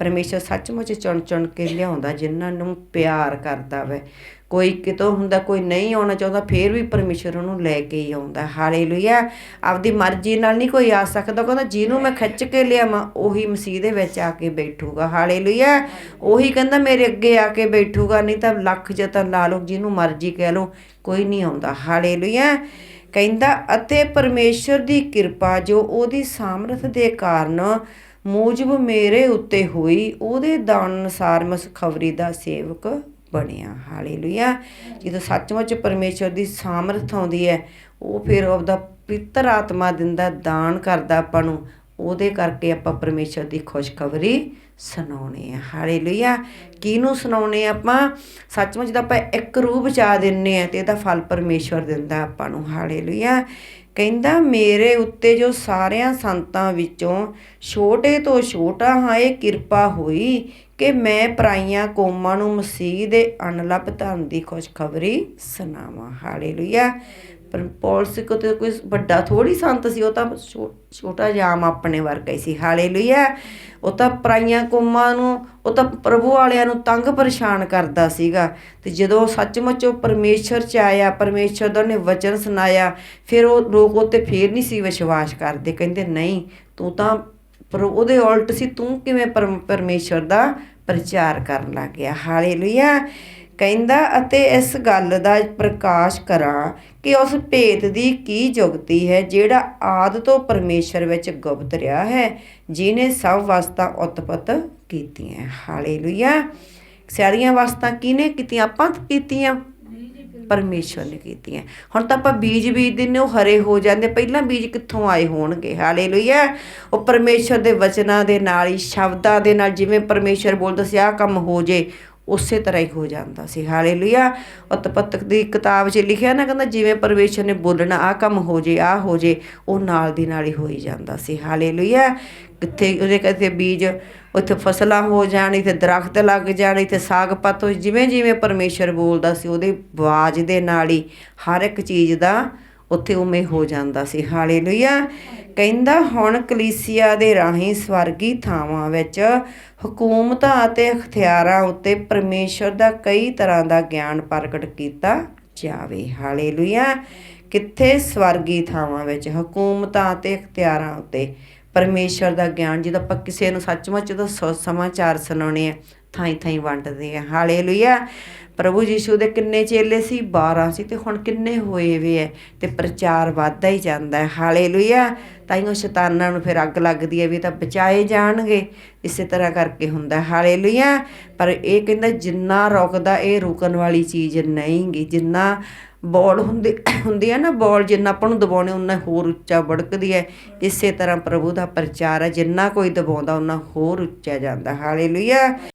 ਪਰਮੇਸ਼ਰ ਸੱਚਮੁੱਚ ਚੁਣ ਚੁਣ ਕੇ ਲਿਆਉਂਦਾ, ਜਿਨ੍ਹਾਂ ਨੂੰ ਪਿਆਰ ਕਰਦਾ ਵੈ। ਕੋਈ ਕਿਤੋਂ ਹੁੰਦਾ, ਕੋਈ ਨਹੀਂ ਆਉਣਾ ਚਾਹੁੰਦਾ, ਫੇਰ ਵੀ ਪਰਮੇਸ਼ਰ ਉਹਨੂੰ ਲੈ ਕੇ ਹੀ ਆਉਂਦਾ। ਹਾਲੇਲੂਇਆ। ਆਪਦੀ ਮਰਜ਼ੀ ਨਾਲ ਨਹੀਂ ਕੋਈ ਆ ਸਕਦਾ ਕਹਿੰਦਾ, ਜਿਹਨੂੰ ਮੈਂ ਖਿੱਚ ਕੇ ਲਿਆਵਾਂ, ਉਹੀ ਮਸੀਹ ਦੇ ਵਿੱਚ ਆ ਕੇ ਬੈਠੂਗਾ। ਹਾਲੇਲੂਇਆ। ਉਹੀ ਕਹਿੰਦਾ, ਮੇਰੇ ਅੱਗੇ ਆ ਕੇ ਬੈਠੂਗਾ, ਨਹੀਂ ਤਾਂ ਲੱਖ ਜਤਨ ਲਾ ਲਓ ਜਿਹਨੂੰ ਮਰਜ਼ੀ ਕਹਿ ਲਓ, ਕੋਈ ਨਹੀਂ ਆਉਂਦਾ। ਹਾਲੇਲੂਇਆ। ਕਹਿੰਦਾ, ਅਤੇ ਪਰਮੇਸ਼ਰ ਦੀ ਕਿਰਪਾ, ਜੋ ਉਹਦੀ ਸਾਮਰਥ ਦੇ ਕਾਰਨ ਮੂਜਬ ਮੇਰੇ ਉੱਤੇ ਹੋਈ, ਉਹਦੇ ਦਾਨ ਅਨੁਸਾਰ ਮੈਂ ਖਬਰੀ ਦਾ ਸੇਵਕ ਬਣਿਆ। ਹਾਲੇਲੂਇਆ। ਜਦੋਂ ਸੱਚਮੁੱਚ ਪਰਮੇਸ਼ਰ ਦੀ ਸਾਮਰਥ ਆਉਂਦੀ ਹੈ, ਉਹ ਫਿਰ ਆਪਦਾ ਪਿੱਤਰ ਆਤਮਾ ਦਿੰਦਾ, ਦਾਨ ਕਰਦਾ ਆਪਾਂ ਨੂੰ, ਉਹਦੇ ਕਰਕੇ ਆਪਾਂ ਪਰਮੇਸ਼ਰ ਦੀ ਖੁਸ਼ਖਬਰੀ ਸੁਣਾਉਣੇ ਆ ਹਾਲੇਲੂਇਆ। ਕਿਹਨੂੰ ਸੁਣਾਉਣੇ ਆਪਾਂ? ਸੱਚਮੁੱਚ ਦਾ ਆਪਾਂ ਇੱਕ ਰੂਹ ਬਚਾ ਦਿੰਨੇ ਆ ਤੇ ਇਹਦਾ ਫਲ ਪਰਮੇਸ਼ਰ ਦਿੰਦਾ ਆਪਾਂ ਨੂੰ। ਹਾਲੇਲੂਇਆ। ਕਹਿੰਦਾ, ਮੇਰੇ ਉੱਤੇ ਜੋ ਸਾਰਿਆਂ ਸੰਤਾਂ ਵਿੱਚੋਂ ਛੋਟੇ ਤੋਂ ਛੋਟਾ ਹਾਂ, ਇਹ ਕਿਰਪਾ ਹੋਈ ਕਿ ਮੈਂ ਪਰਾਈਆਂ ਕੌਮਾਂ ਨੂੰ ਮਸੀਹ ਦੇ ਅਨਲਪ ਧਨ ਦੀ ਖੁਸ਼ਖਬਰੀ ਸੁਣਾਵਾਂ। ਹਾਲੇਲੂਇਆ ਪਰ ਪੌਲਸ ਕੋ ਤੇ ਕੋਈ ਵੱਡਾ ਥੋੜੀ ਸੰਤ ਸੀ, ਉਹ ਤਾਂ ਛੋ- ਛੋਟਾ ਜਾਮ ਆਪਣੇ ਵਰਗਾ ਹੀ ਸੀ। ਹਾਲੇਲੂਇਆ ਉਹ ਤਾਂ ਪਰਾਈਆਂ ਕੌਮਾਂ ਨੂੰ ਉਹ ਤਾਂ ਪ੍ਰਭੂ ਵਾਲਿਆਂ ਨੂੰ ਤੰਗ ਪਰੇਸ਼ਾਨ ਕਰਦਾ ਸੀਗਾ। ਤੇ ਜਦੋਂ ਸੱਚਮੁੱਚ ਉਹ ਪਰਮੇਸ਼ਰ ਚ ਆਇਆ ਪਰਮੇਸ਼ਰ ਦਾ ਉਹਨੇ ਵਚਨ ਸੁਣਾਇਆ, ਫਿਰ ਉਹ ਲੋਕ ਉੱਤੇ ਤੇ ਫੇਰ ਨਹੀਂ ਸੀ ਵਿਸ਼ਵਾਸ ਕਰਦੇ। ਕਹਿੰਦੇ, ਨਹੀਂ, ਤੂੰ ਤਾਂ ਪਰ ਉਹਦੇ ਉਲਟ ਸੀ, ਤੂੰ ਕਿਵੇਂ ਪਰਮ- ਪਰਮੇਸ਼ਰ ਦਾ ਪ੍ਰਚਾਰ ਕਰਨ ਲੱਗ ਗਿਆ? ਹਾਲੇਲੂਇਆ। ਕਹਿੰਦਾ, ਅਤੇ ਇਸ ਗੱਲ ਦਾ ਪ੍ਰਕਾਸ਼ ਕਰਾਂ ਕਿ ਉਸ ਭੇਤ ਦੀ ਕੀ ਜੁਗਤੀ ਹੈ, ਜਿਹੜਾ ਆਦ ਤੋਂ ਪਰਮੇਸ਼ਰ ਵਿੱਚ ਗੁਪਤ ਰਿਹਾ ਹੈ ਜਿਨੇ ਸਭ ਵਸਤਾਂ ਉਤਪਤ ਕੀਤੀਆਂ। ਹਾਲੇਲੂਇਆ। ਸਾਰੀਆਂ ਵਸਤਾਂ ਕਿਹਨੇ ਕੀਤੀਆਂ? ਆਪਾਂ ਕੀਤੀਆਂ। ਪਰਮੇਸ਼ਰ ਨੇ ਕੀਤੀਆਂ। ਹੁਣ ਤਾਂ ਆਪਾਂ ਬੀਜ ਬੀਜ ਦਿੰਨੇ ਉਹ ਹਰੇ ਹੋ ਜਾਂਦੇ। ਪਹਿਲਾਂ ਬੀਜ ਕਿੱਥੋਂ ਆਏ ਹੋਣਗੇ? ਹਾਲੇਲੂਇਆ। ਉਹ ਪਰਮੇਸ਼ਰ ਦੇ ਵਚਨਾਂ ਦੇ ਨਾਲ ਹੀ, ਸ਼ਬਦਾਂ ਦੇ ਨਾਲ ਜਿਵੇਂ ਪਰਮੇਸ਼ਰ ਬੋਲਦਾ ਸੀ, ਆਹ ਕੰਮ ਹੋ ਜੇ, ਉਸੇ ਤਰ੍ਹਾਂ ਹੀ ਹੋ ਜਾਂਦਾ ਸੀ। ਹਾਲੇਲੂਇਆ। ਉਤਪਤਕ ਦੀ ਕਿਤਾਬ 'ਚ ਲਿਖਿਆ ਨਾ ਕਹਿੰਦਾ, ਜਿਵੇਂ ਪਰਮੇਸ਼ਰ ਨੇ ਬੋਲਣਾ, ਆਹ ਕੰਮ ਹੋ ਜੇ, ਆਹ ਹੋ ਜੇ, ਉਹ ਨਾਲ ਦੀ ਨਾਲ ਹੀ ਹੋਈ ਜਾਂਦਾ ਸੀ। ਹਾਲੇਲੂਇਆ। ਕਿੱਥੇ ਉਹਦੇ ਕਹਿੰਦੇ ਬੀਜ, ਉੱਥੇ ਫਸਲਾਂ ਹੋ ਜਾਣ ਤੇ ਦਰਖਤ ਲੱਗ ਜਾਣੀ ਤੇ ਸਾਗ ਪੱਤ ਜਿਵੇਂ ਜਿਵੇਂ ਪਰਮੇਸ਼ਰ ਬੋਲਦਾ ਸੀ, ਉਹਦੇ ਆਵਾਜ਼ ਦੇ ਨਾਲ ਹੀ ਹਰ ਇੱਕ ਚੀਜ਼ ਦਾ ਉੱਥੇ ਉਵੇਂ ਹੋ ਜਾਂਦਾ ਸੀ। ਹਾਲੇਲੂਇਆ। ਕਹਿੰਦਾ, ਹੁਣ ਕਲੀਸਿਆ ਦੇ ਰਾਹੀਂ ਸਵਰਗੀ ਥਾਵਾਂ ਵਿੱਚ ਹਕੂਮਤਾਂ ਅਤੇ ਅਖਤਿਆਰਾਂ ਉੱਤੇ ਪਰਮੇਸ਼ਰ ਦਾ ਕਈ ਤਰ੍ਹਾਂ ਦਾ ਗਿਆਨ ਪ੍ਰਗਟ ਕੀਤਾ ਜਾਵੇ। ਹਾਲੇਲੂਇਆ। ਕਿੱਥੇ ਸਵਰਗੀ ਥਾਵਾਂ ਵਿੱਚ ਹਕੂਮਤਾਂ ਅਤੇ ਅਖਤਿਆਰਾਂ ਉੱਤੇ ਪਰਮੇਸ਼ਰ ਦਾ ਗਿਆਨ, ਜਦੋਂ ਆਪਾਂ ਕਿਸੇ ਨੂੰ ਸੱਚਮੁੱਚ ਦਾ ਸ- ਸਮਾਚਾਰ ਸੁਣਾਉਣੇ ਆ ਥਾਈ ਥਾਈ ਵੰਡਦੇ ਆ ਹਾਲੇਲੂਇਆ। ਪ੍ਰਭੂ ਯੀਸ਼ੂ ਦੇ ਕਿੰਨੇ ਚੇਲੇ ਸੀ? 12 ਸੀ ਤੇ ਹੁਣ ਕਿੰਨੇ ਹੋਏ ਵੇ ਐ ਤੇ ਪ੍ਰਚਾਰ ਵੱਧਦਾ ਹੀ ਜਾਂਦਾ ਹੈ ਹਾਲੇਲੂਇਆ। ਤਾਈਓ ਸ਼ੈਤਾਨਾਂ ਨੂੰ ਫਿਰ ਅੱਗ ਲੱਗਦੀ ਹੈ ਵੀ ਤਾਂ ਬਚਾਏ ਜਾਣਗੇ। ਇਸੇ ਤਰ੍ਹਾਂ ਕਰਕੇ ਹੁੰਦਾ ਹੈ। ਹਾਲੇਲੂਇਆ। ਪਰ ਇਹ ਕਹਿੰਦਾ ਜਿੰਨਾ ਰੁਕਦਾ, ਇਹ ਰੁਕਣ ਵਾਲੀ ਚੀਜ਼ ਨਹੀਂਗੀ। ਜਿੰਨਾ ਬੋਲ ਹੁੰਦੀ ਹੁੰਦੀ ਹੈ ਨਾ, ਬੋਲ ਜਿੰਨਾ ਆਪਾਂ ਨੂੰ ਦਬਾਉਣੇ ਉਨਾ ਹੋਰ ਉੱਚਾ ਵੜਕਦੀ ਹੈ। ਇਸੇ ਤਰ੍ਹਾਂ ਪ੍ਰਭੂ ਦਾ ਪ੍ਰਚਾਰ ਹੈ, ਜਿੰਨਾ ਕੋਈ ਦਬਾਉਂਦਾ ਉਨਾ ਹੋਰ ਉੱਚਾ ਜਾਂਦਾ। ਹਾਲੇਲੂਇਆ।